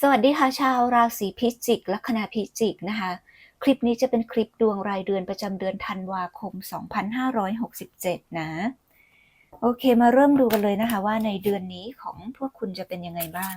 สวัสดีค่ะชาวราศีพิจิกลัคนาพิจิกนะคะ คลิปนี้จะเป็นคลิปดวงรายเดือนประจำเดือนธันวาคม 2567 นะ โอเคมาเริ่มดูกันเลยนะคะว่าในเดือนนี้ของพวกคุณจะเป็นยังไงบ้าง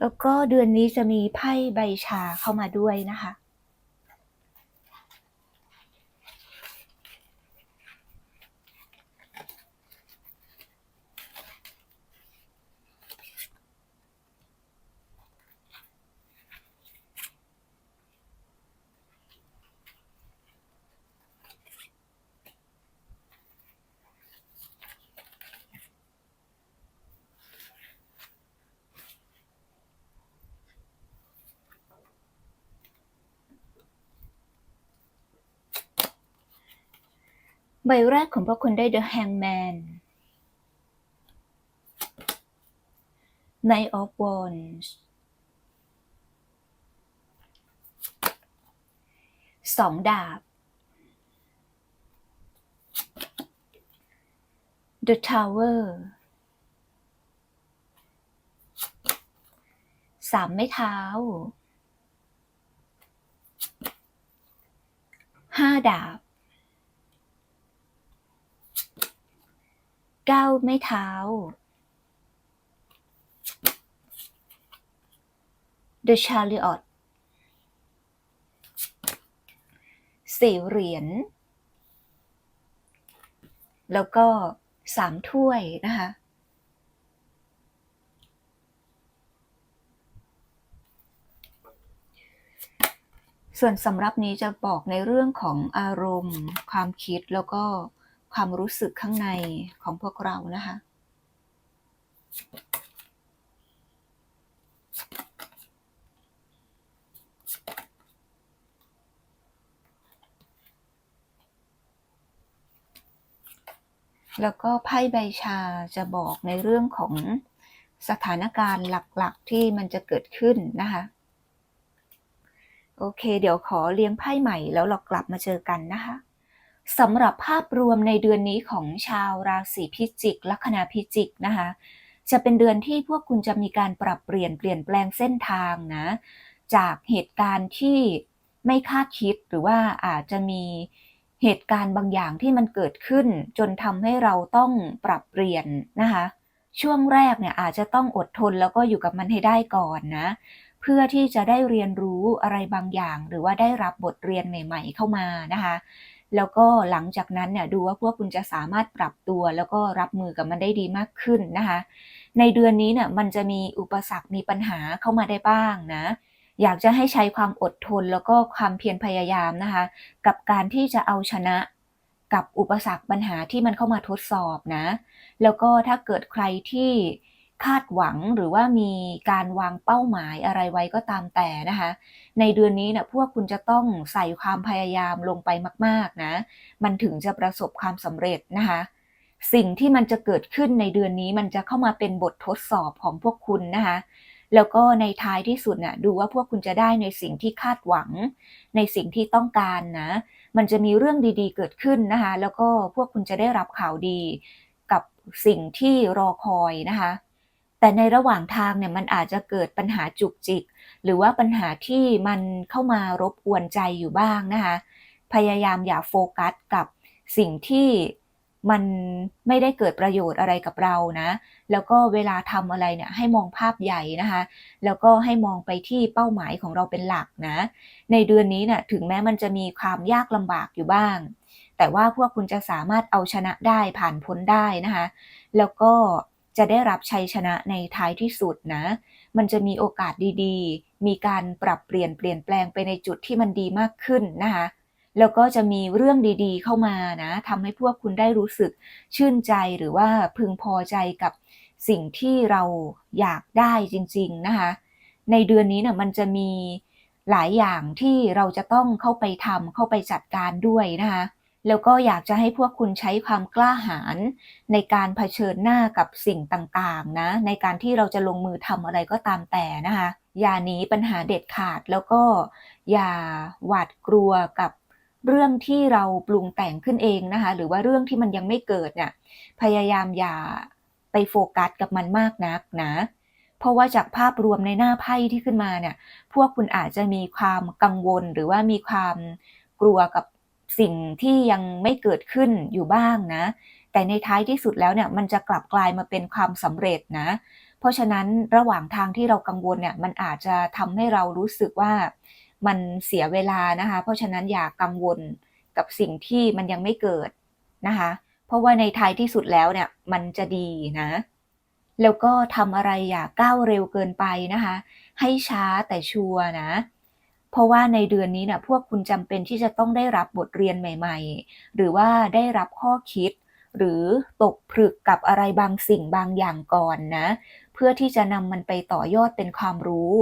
แล้วก็เดือนนี้จะมีไพ่ใบชาเข้ามาด้วยนะคะ ใบแรกของพวกคุณได้ The Hangman Knight of Wands สองดาบ The Tower สามไม้เท้า ห้าดาบ ก้าไม้เท้า The Chariot สี่เหรียญ แล้วก็สามถ้วยนะคะ ส่วนสำรับนี้จะบอกในเรื่องของอารมณ์ ความคิดแล้วก็ ความรู้สึกข้างในของพวกเรานะคะ แล้วก็ไพ่ใบชาจะบอกในเรื่องของสถานการณ์หลักๆ ที่มันจะเกิดขึ้นนะคะ โอเค เดี๋ยวขอเลี้ยงไพ่ใหม่แล้วเรากลับมาเจอกันนะคะ สำหรับภาพรวมในเดือนนี้ของชาวราศีพิจิก ลัคนาพิจิกนะคะจะเป็นเดือนที่พวกคุณจะมีการปรับเปลี่ยนเปลี่ยนแปลงเส้นทางนะจากเหตุการณ์ที่ไม่คาดคิดหรือว่าอาจจะมีเหตุการณ์บางอย่างที่มันเกิดขึ้น จนทำให้เราต้องปรับเปลี่ยนนะคะช่วงแรกเนี่ยอาจจะต้องอดทนแล้วก็อยู่กับมันให้ได้ก่อนนะ เพื่อที่จะได้เรียนรู้อะไรบางอย่าง หรือว่าได้รับบทเรียนใหม่ ๆ เข้ามานะคะ แล้วก็หลังจากนั้นเนี่ยดูว่าพวกคุณจะสามารถปรับตัว แล้วก็รับมือกับมันได้ดีมากขึ้นนะคะ ในเดือนนี้เนี่ยมันจะมีอุปสรรคมีปัญหาเข้ามาได้บ้างนะ อยากจะให้ใช้ความอดทนแล้วก็ความเพียรพยายามนะคะ กับการที่จะเอาชนะกับอุปสรรคปัญหาที่มันเข้ามาทดสอบนะ แล้วก็ถ้าเกิดใครที่ คาดหวังหรือว่ามีการวางเป้าหมายอะไรไว้ก็ตามแต่นะคะ ในเดือนนี้เนี่ยพวกคุณจะต้องใส่ความพยายามลงไปมาก ๆนะ มันถึงจะประสบความสำเร็จนะคะ สิ่งที่มันจะเกิดขึ้นในเดือนนี้มันจะเข้ามาเป็นบททดสอบของพวกคุณนะคะ แล้วก็ในท้ายที่สุดน่ะดูว่าพวกคุณจะได้ในสิ่งที่คาดหวัง ในสิ่งที่ต้องการนะ มันจะมีเรื่องดีๆ เกิดขึ้นนะคะ แล้วก็พวกคุณจะได้รับข่าวดี กับสิ่งที่รอคอยนะคะ แต่ในระหว่างทางเนี่ยมันอาจจะเกิดปัญหาจุกจิก หรือว่าปัญหาที่มันเข้ามารบกวนใจอยู่บ้างนะคะ พยายามอย่าโฟกัสกับสิ่งที่มันไม่ได้เกิดประโยชน์อะไรกับเรานะ แล้วก็เวลาทำอะไรเนี่ยให้มองภาพใหญ่นะคะ แล้วก็ให้มองไปที่เป้าหมายของเราเป็นหลักนะ ในเดือนนี้เนี่ยถึงแม้มันจะมีความยากลำบากอยู่บ้าง แต่ว่าพวกคุณจะสามารถเอาชนะได้ผ่านพ้นได้นะคะ แล้วก็ จะได้รับชัยชนะในท้ายที่สุดนะ มันจะมีโอกาสดีๆ มีการปรับเปลี่ยนเปลี่ยนแปลงไปในจุดที่มันดีมากขึ้นนะคะ แล้วก็จะมีเรื่องดีๆ เข้ามานะทำให้พวกคุณได้รู้สึกชื่นใจหรือว่าพึงพอใจกับสิ่งที่เราอยากได้จริง ๆ นะคะ ในเดือนนี้นะ่ะมันจะมีหลายอย่างที่เราจะต้องเข้าไปทำเข้าไปจัดการด้วยนะคะ แล้วก็อยากจะให้พวกคุณใช้ความกล้าหาญในการเผชิญหน้ากับสิ่งต่างๆนะ ในการที่เราจะลงมือทำอะไรก็ตามแต่นะคะ อย่าหนีปัญหาเด็ดขาดแล้วก็อย่าหวาดกลัวกับเรื่องที่เราปรุงแต่งขึ้นเองนะคะ หรือว่าเรื่องที่มันยังไม่เกิดเนี่ยพยายามอย่าไปโฟกัสกับมันมากนักนะ เพราะว่าจากภาพรวมในหน้าไพ่ที่ขึ้นมาเนี่ย พวกคุณอาจจะมีความกังวลหรือว่ามีความกลัวกับ สิ่งที่ยังไม่เกิดขึ้นอยู่บ้างนะ แต่ในท้ายที่สุดแล้วเนี่ยมันจะกลับกลายมาเป็นความสำเร็จนะ เพราะฉะนั้นระหว่างทางที่เรากังวลเนี่ยมันอาจจะทำให้เรารู้สึกว่ามันเสียเวลานะคะ เพราะฉะนั้นอย่ากังวลกับสิ่งที่มันยังไม่เกิดนะคะ เพราะว่าในท้ายที่สุดแล้วเนี่ยมันจะดีนะ แล้วก็ทำอะไรอย่าก้าวเร็วเกินไปนะคะ ให้ช้าแต่ชัวร์นะ เพราะว่าในเดือนนี้เนี่ยพวกคุณจำเป็นที่จะต้องได้รับบทเรียนใหม่ ๆ หรือว่าได้รับข้อคิด หรือตกผลึกกับอะไรบางสิ่งบางอย่างก่อนนะ เพื่อที่จะนำมันไปต่อยอดเป็นความรู้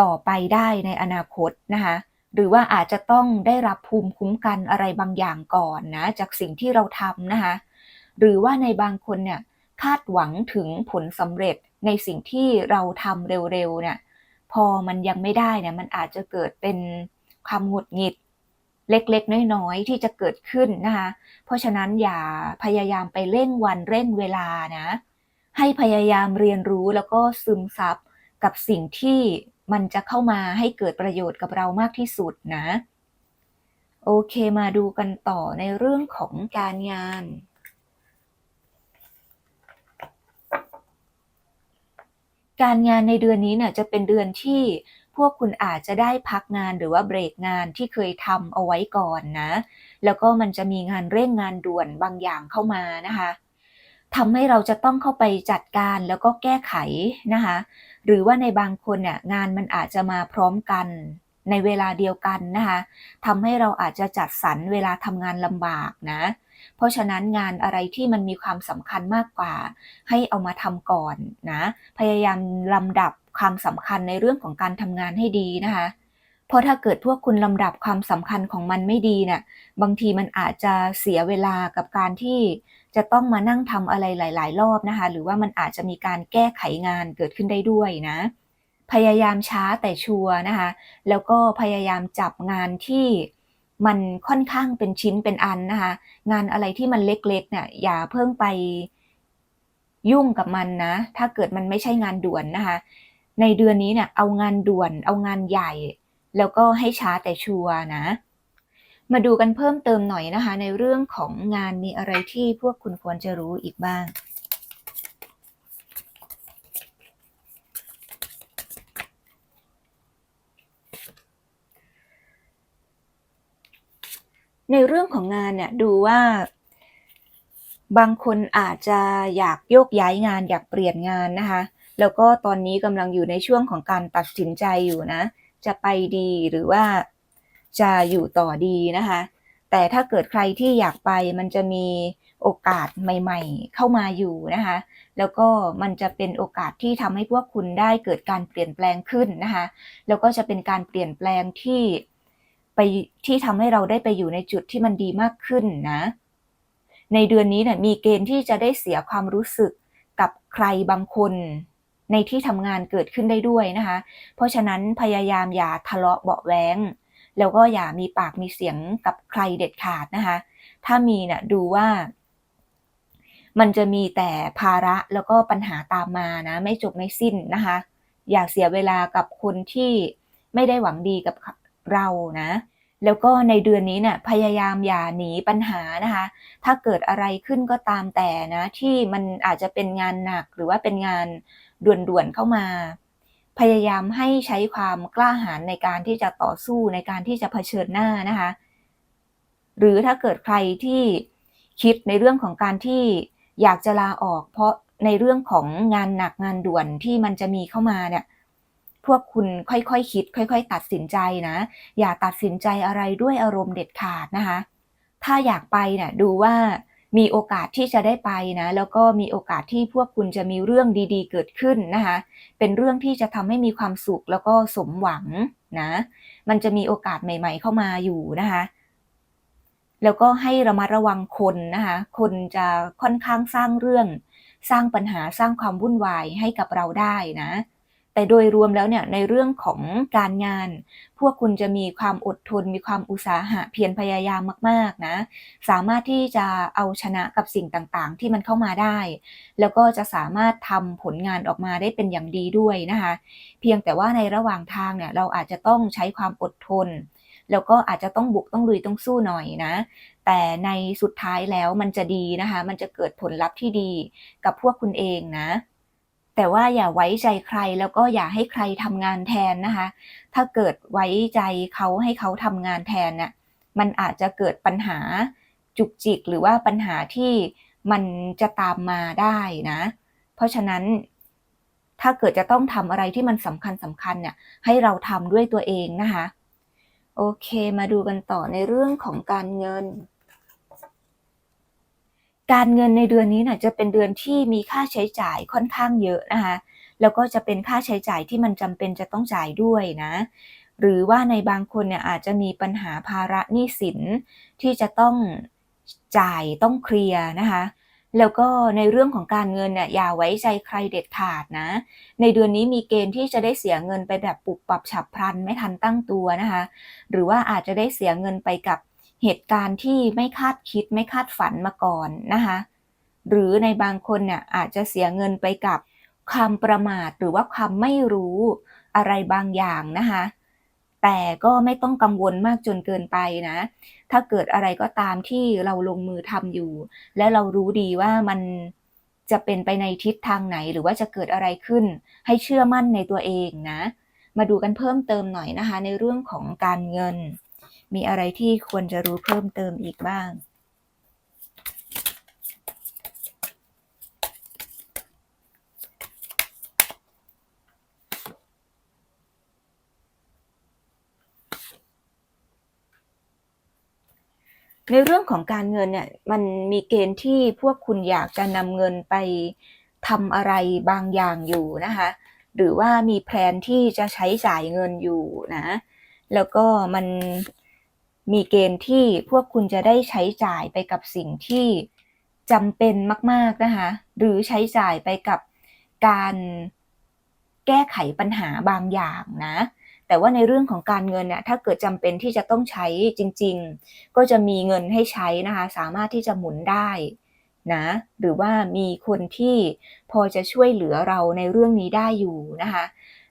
ต่อไปได้ในอนาคตนะคะหรือว่าอาจจะต้องได้รับภูมิคุ้มกันอะไรบางอย่างก่อนนะ จากสิ่งที่เราทำนะคะหรือว่าในบางคนเนี่ยคาดหวังถึงผลสำเร็จในสิ่งที่เราทำเร็วๆเนี่ย พอมันยังไม่ได้เนี่ยมันอาจจะเกิดเป็นความหงุดหงิดเล็กๆ น้อยๆ ที่จะเกิดขึ้นนะคะ เพราะฉะนั้นอย่าพยายามไปเร่งวันเร่งเวลานะ ให้พยายามเรียนรู้แล้วก็ซึมซับกับสิ่งที่มันจะเข้ามาให้เกิดประโยชน์กับเรามากที่สุดนะ โอเคมาดูกันต่อในเรื่องของการงาน การงานในเดือนนี้เนี่ยจะเป็นเดือนที่พวกคุณอาจจะได้พักงานหรือว่าเบรกงานที่เคยทำเอาไว้ก่อนนะ แล้วก็มันจะมีงานเร่งงานด่วนบางอย่างเข้ามานะคะทำให้เราจะต้องเข้าไปจัดการแล้วก็แก้ไขนะคะ หรือว่าในบางคนเนี่ยงานมันอาจจะมาพร้อมกันในเวลาเดียวกันนะคะทำให้เราอาจจะจัดสรรเวลาทำงานลำบากนะ เพราะฉะนั้นงานอะไรที่มันมีความสำคัญมากกว่า ให้เอามาทำก่อนนะ พยายามลำดับความสำคัญในเรื่องของการทำงานให้ดีนะคะเพราะถ้าเกิดพวกคุณลำดับความสำคัญของมันไม่ดีเนี่ยบางทีมันอาจจะเสียเวลากับการที่จะต้องมานั่งทำอะไรหลาย ๆ รอบนะคะ หรือว่ามันอาจจะมีการแก้ไขงานเกิดขึ้นได้ด้วยนะ พยายามช้าแต่ชัวร์นะคะ แล้วก็พยายามจับงานที่ มันค่อนข้างเป็นชิ้นเป็นอันนะคะ งานอะไรที่มันเล็กๆเนี่ยอย่าเพิ่งไปยุ่งกับมันนะ ถ้าเกิดมันไม่ใช่งานด่วนนะคะ ในเดือนนี้เนี่ยเอางานด่วน เอางานใหญ่ แล้วก็ให้ช้าแต่ชัวร์นะ มาดูกันเพิ่มเติมหน่อยนะคะ ในเรื่องของงานมีอะไรที่พวกคุณควรจะรู้อีกบ้าง ในเรื่องของงานเนี่ยดูว่า บางคนอาจจะอยากโยกย้ายงานอยากเปลี่ยนงานนะคะ แล้วก็ตอนนี้กำลังอยู่ในช่วงของการตัดสินใจอยู่นะ จะไปดีหรือว่าจะอยู่ต่อดีนะคะ แต่ถ้าเกิดใครที่อยากไปมันจะมีโอกาสใหม่ ๆ เข้ามาอยู่นะคะ แล้วก็มันจะเป็นโอกาสที่ทำให้พวกคุณได้เกิดการเปลี่ยนแปลงขึ้นนะคะ แล้วก็จะเป็นการเปลี่ยนแปลงที่ ไปที่ทำให้เราได้ไปอยู่ในจุดที่มันดีมากขึ้นนะ ในเดือนนี้เนี่ยมีเกณฑ์ที่จะได้เสียความรู้สึกกับใครบางคน ในที่ทำงานเกิดขึ้นได้ด้วยนะคะ เพราะฉะนั้นพยายามอย่าทะเลาะเบาแวงแล้วก็อย่ามีปากมีเสียงกับใครเด็ดขาดนะคะ ถ้ามีเนี่ยดูว่ามันจะมีแต่ภาระแล้วก็ปัญหาตามมานะ ไม่จบไม่สิ้นนะคะ อย่าเสียเวลากับคนที่ไม่ได้หวังดีกับ เรานะ แล้วก็ในเดือนนี้เนี่ยพยายามอย่าหนีปัญหานะคะ ถ้าเกิดอะไรขึ้นก็ตามแต่นะที่มันอาจจะเป็นงานหนักหรือว่าเป็นงานด่วนๆเข้ามา พยายามให้ใช้ความกล้าหาญในการที่จะต่อสู้ในการที่จะเผชิญหน้านะคะ หรือถ้าเกิดใครที่คิดในเรื่องของการที่อยากจะลาออก เพราะในเรื่องของงานหนักงานด่วนที่มันจะมีเข้ามาเนี่ย พวกคุณค่อยๆคคิด ค่อย ๆ ตัดสินใจนะ อย่าตัดสินใจอะไรด้วยอารมณ์เด็ดขาดนะคะ ถ้าอยากไปเนี่ยดูว่ามีโอกาสที่จะได้ไปนะ แล้วก็มีโอกาสที่พวกคุณจะมีเรื่องดีๆ เกิดขึ้นนะคะ เป็นเรื่องที่จะทำให้มีความสุขแล้วก็สมหวังนะ มันจะมีโอกาสใหม่ ๆ เข้ามาอยู่นะคะแล้วก็ให้ระมัดระวังคนนะคะ คนจะค่อนข้างสร้างเรื่อง สร้างปัญหาสร้างความวุ่นวายให้กับเราได้นะ แต่โดยรวมแล้วเนี่ยในเรื่องของการงาน พวกคุณจะมีความอดทน มีความอุตสาหะเพียรพยายามมากๆนะ สามารถที่จะเอาชนะกับสิ่งต่างๆ ที่มันเข้ามาได้ แล้วก็จะสามารถทำผลงานออกมาได้เป็นอย่างดีด้วยนะคะ เพียงแต่ว่าในระหว่างทางเนี่ยเราอาจจะต้องใช้ความอดทน แล้วก็อาจจะต้องบุกต้องลุยต้องสู้หน่อยนะแต่ในสุดท้ายแล้วมันจะดีนะคะ มันจะเกิดผลลัพธ์ที่ดีกับพวกคุณเองนะ แต่ว่าอย่าไว้ใจใครแล้วก็อย่าให้ใครทำงานแทนนะคะ ถ้าเกิดไว้ใจเขาให้เขาทำงานแทนเนี่ยมันอาจจะเกิดปัญหาจุกจิกหรือว่าปัญหาที่มันจะตามมาได้นะ เพราะฉะนั้น ถ้าเกิดจะต้องทำอะไรที่มันสำคัญสำคัญเนี่ยให้เราทำด้วยตัวเองนะคะ โอเคมาดูกันต่อในเรื่องของการเงิน การเงินในเดือนนี้นะจะเป็นเดือนที่มีค่าใช้จ่ายค่อนข้างเยอะนะคะ แล้วก็จะเป็นค่าใช้จ่ายที่มันจำเป็นจะต้องจ่ายด้วยนะ หรือว่าในบางคนเนี่ยอาจจะมีปัญหาภาระหนี้สินที่จะต้องจ่ายต้องเคลียร์นะคะแล้วก็ในเรื่องของการเงินเนี่ยอย่าไว้ใจใครเด็ดขาดนะ ในเดือนนี้มีเกณฑ์ที่จะได้เสียเงินไปแบบปุบปับฉับพลันไม่ทันตั้งตัวนะคะ หรือว่าอาจจะได้เสียเงินไปกับ เหตุการณ์ที่ไม่คาดคิดไม่คาดฝันมาก่อนนะคะหรือในบางคนเนี่ยอาจจะเสียเงินไปกับความประมาทหรือว่าความไม่รู้อะไรบางอย่างนะคะแต่ก็ไม่ต้องกังวลมากจนเกินไปนะ ถ้าเกิดอะไรก็ตามที่เราลงมือทำอยู่ และเรารู้ดีว่ามันจะเป็นไปในทิศทางไหนหรือว่าจะเกิดอะไรขึ้น ให้เชื่อมั่นในตัวเองนะ มาดูกันเพิ่มเติมหน่อยนะคะ ในเรื่องของการเงิน มีอะไรที่ควรจะรู้เพิ่มเติมอีกบ้าง ในเรื่องของการเงินเนี่ยมันมีเกณฑ์ที่พวกคุณอยากจะนำเงินไปทำอะไรบางอย่างอยู่นะคะ หรือว่ามีแผนที่จะใช้จ่ายเงินอยู่นะ แล้วก็มัน มีเกณฑ์ที่พวกคุณจะได้ใช้จ่ายไปกับสิ่งที่จำเป็นมาก ๆ นะคะ หรือใช้จ่ายไปกับการแก้ไขปัญหาบางอย่างนะ แต่ว่าในเรื่องของการเงินเนี่ย ถ้าเกิดจำเป็นที่จะต้องใช้จริง ๆ ก็จะมีเงินให้ใช้นะคะ สามารถที่จะหมุนได้นะ หรือว่ามีคนที่พอจะช่วยเหลือเราในเรื่องนี้ได้อยู่นะคะ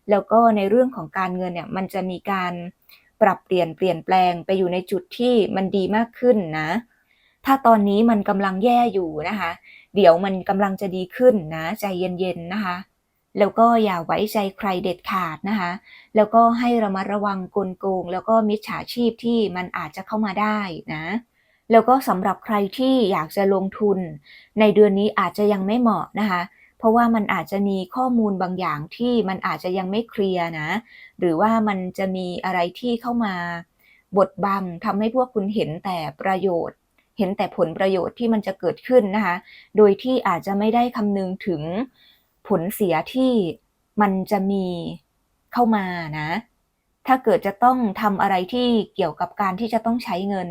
แล้วก็ในเรื่องของการเงินเนี่ย มันจะมีการ ปรับเปลี่ยนเปลี่ยนแปลงไปอยู่ในจุดที่มันดีมากขึ้นนะ ถ้าตอนนี้มันกำลังแย่อยู่นะคะ เดี๋ยวมันกำลังจะดีขึ้นนะ ใจเย็นๆนะคะ แล้วก็อย่าไว้ใจใครเด็ดขาดนะคะ แล้วก็ให้ระมัดระวังกลโกง แล้วก็มิจฉาชีพที่มันอาจจะเข้ามาได้นะแล้วก็สำหรับใครที่อยากจะลงทุน ในเดือนนี้อาจจะยังไม่เหมาะนะคะ เพราะว่ามันอาจจะมีข้อมูลบางอย่างที่มันอาจจะยังไม่เคลียร์นะ หรือว่ามันจะมีอะไรที่เข้ามาบดบังทำให้พวกคุณเห็นแต่ประโยชน์ เห็นแต่ผลประโยชน์ที่มันจะเกิดขึ้นนะคะ โดยที่อาจจะไม่ได้คำนึงถึงผลเสียที่มันจะมีเข้ามานะ ถ้าเกิดจะต้องทำอะไรที่เกี่ยวกับการที่จะต้องใช้เงิน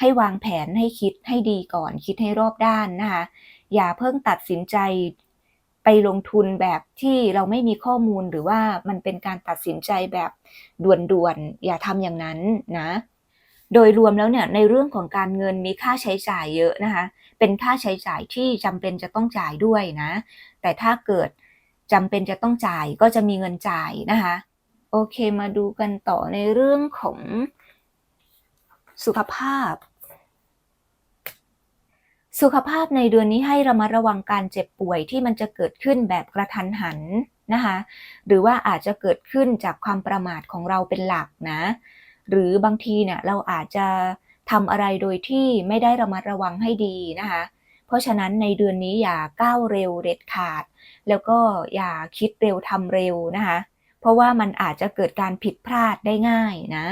ให้วางแผนให้คิดให้ดีก่อน คิดให้รอบด้านนะคะ อย่าเพิ่งตัดสินใจ ไปลงทุนแบบที่เราไม่มีข้อมูลหรือว่ามันเป็นการตัดสินใจแบบด่วนๆ อย่าทำอย่างนั้นนะ โดยรวมแล้วเนี่ยในเรื่องของการเงินมีค่าใช้จ่ายเยอะนะคะ เป็นค่าใช้จ่ายที่จำเป็นจะต้องจ่ายด้วยนะ แต่ถ้าเกิดจำเป็นจะต้องจ่ายก็จะมีเงินจ่ายนะคะ โอเคมาดูกันต่อในเรื่องของสุขภาพ สุขภาพในเดือนนี้ให้ระมัดระวังการเจ็บป่วยที่มันจะเกิดขึ้นแบบกระทันหันนะคะ หรือว่าอาจจะเกิดขึ้นจากความประมาทของเราเป็นหลักนะ หรือบางทีเนี่ยเราอาจจะทำอะไรโดยที่ไม่ได้ระมัดระวังให้ดีนะคะ เพราะฉะนั้นในเดือนนี้อย่าก้าวเร็วเด็ดขาด แล้วก็อย่าคิดเร็วทำเร็วนะคะ เพราะว่ามันอาจจะเกิดการผิดพลาดได้ง่ายนะ